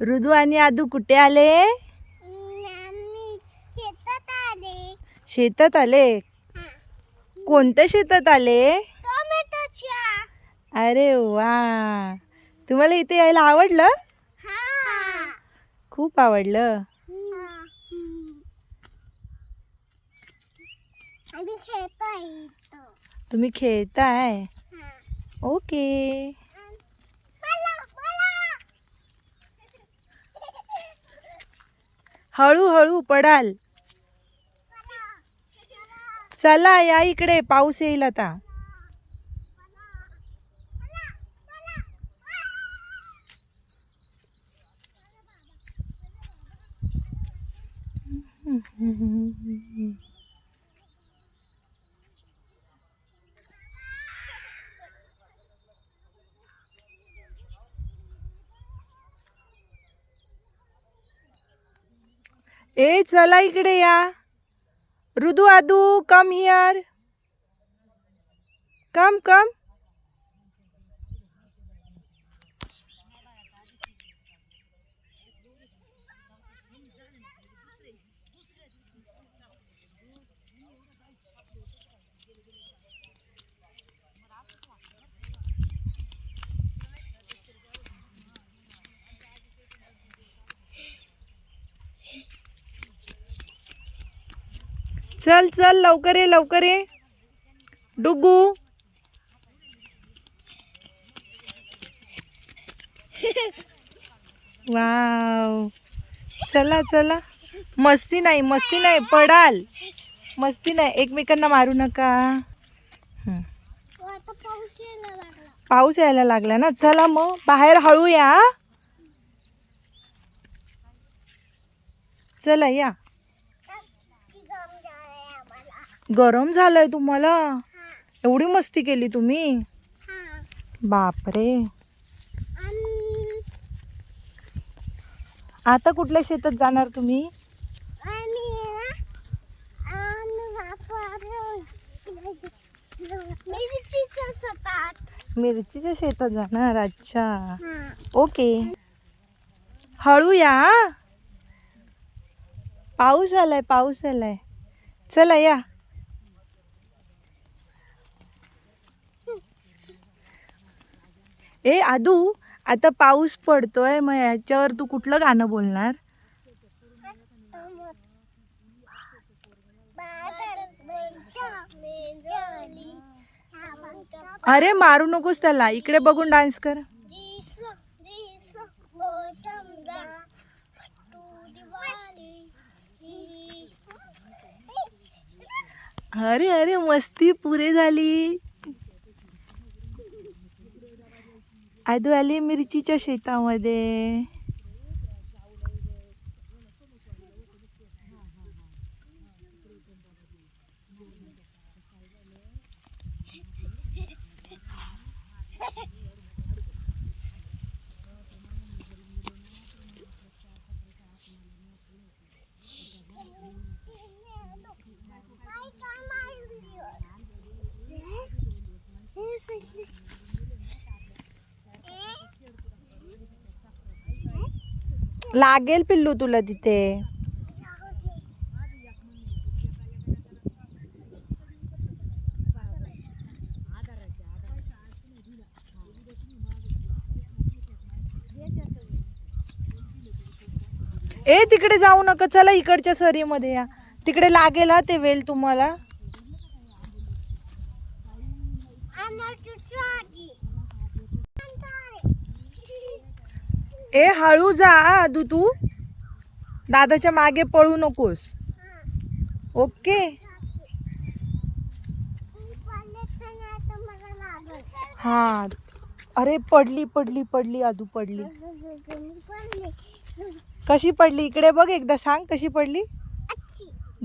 ऋदू आणि आदू कुठे आले? शेतात आले. शेतात आले कोणत्या शेतात आले? अरे वा. तुम्हाला इथे यायला आवडलं? हा खूप आवडलं. तुम्ही खेळताय. ओके मला मला हळूहळू पडाल. चला या इकडे पाऊस येईल आता. ए चला इकडे या. रुदू आदू कम हियर कम कम चल चल लवकर ये लवकर ये. डुगू. वाव. चला चला. मस्ती नाही मस्ती नाही पडाल. मस्ती नाही. एकमेकांना मारू नका. पाऊस यायला लागला ना. चला मग. बाहेर हळू या चला या ती गम झालंय आम्हाला गरम झालंय तुम्हाला? एवढी मस्ती केली तुम्ही? बापरे. आता कुठल्या शेतात जाणार तुम्ही? आणि मिरचीच्या शेतात जाणार अच्छा. ओके. हळू या पाऊस आलाय पाऊस आलाय. चला या. ए आदू आता पाऊस पडतोय मग याच्यावर तू कुठलं गाणं बोलणार? अरे मारू नकोस त्याला. इकडे बघून डान्स कर. अरे अरे मस्ती पुरे झाली. आदू आली मिरचीच्या शेतामध्ये. लागेल पिल्लू तुला तिथे. ए तिकडे जाऊ नका. चला इकडच्या सरीमध्ये या. तिकडे लागेल हा ते वेल तुम्हाला. ए हळू जा आदू तू दादाच्या मागे पळू नकोस. ओके? हा. अरे पडली पडली पडली आदू पडली. कशी पडली? इकडे बघ एकदा सांग कशी पडली?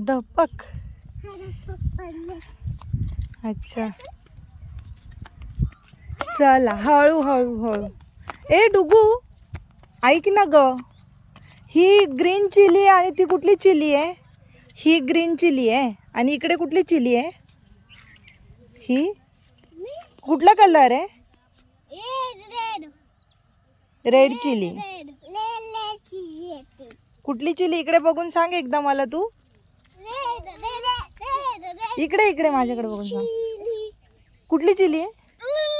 धपक. अच्छा. चला हळू हळू हळू. ए डुगू. ऐक ना ग. ही ग्रीन चिली आणि ती कुठली चिली आहे? ही ग्रीन चिली आहे आणि इकडे कुठली चिली आहे? ही? कुठला कलर आहे? रेड रेड चिली कुठली चिली इकडे बघून सांग एकदा मला तू. इकडे इकडे माझ्याकडे बघून सांग. कुठली चिली आहे?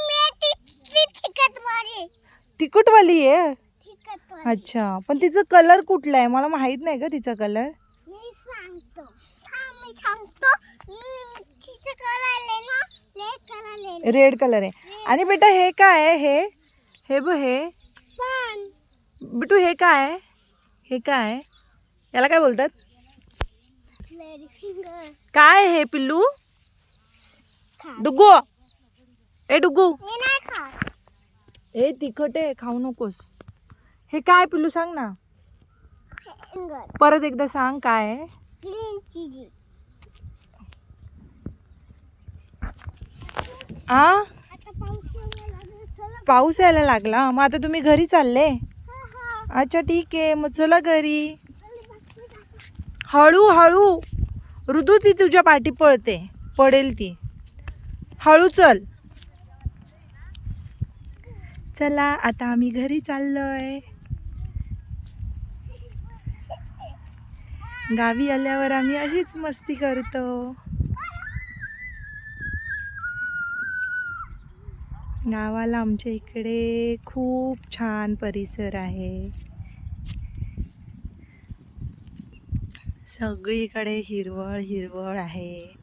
मी ती ती तिखट वाली तिखटवाली आहे? अच्छा पण तिचं कलर कुठला आहे? मला माहीत नाही का तिचा कलर मी सांगतो. मी सांगतो. हम्म, तिचं कलर आहे ना रेड कलर आहे रेड कलर आहे. आणि बेटा हे काय आहे? हे हे ब हे. पण. बिटू हे काय आहे? हे काय आहे? याला काय बोलतात? काय आहे हे पिल्लू? खा. डुगू ए डुगू मी नाही खात. ए तिखट आहे खाऊ नकोस. हे काय पिल्लू सांग ना. परत एकदा सांग काय आहे. ग्रीन चिली आ? आता पाऊस यायला लागला मग आता तुम्ही घरी चालले? अच्छा ठीक आहे. मग चला घरी. चल बघ हळू हळू. ऋतू ती तुझ्या पाठी पळते. पडेल ती. हळू चल. चला आता आम्ही घरी चाललोय. गावी आल्यावर आम्ही अशीच मस्ती करतो. गावाला आमच्या इकडे खूप छान परिसर आहे. सगळीकडे हिरवळ हिरवळ आहे.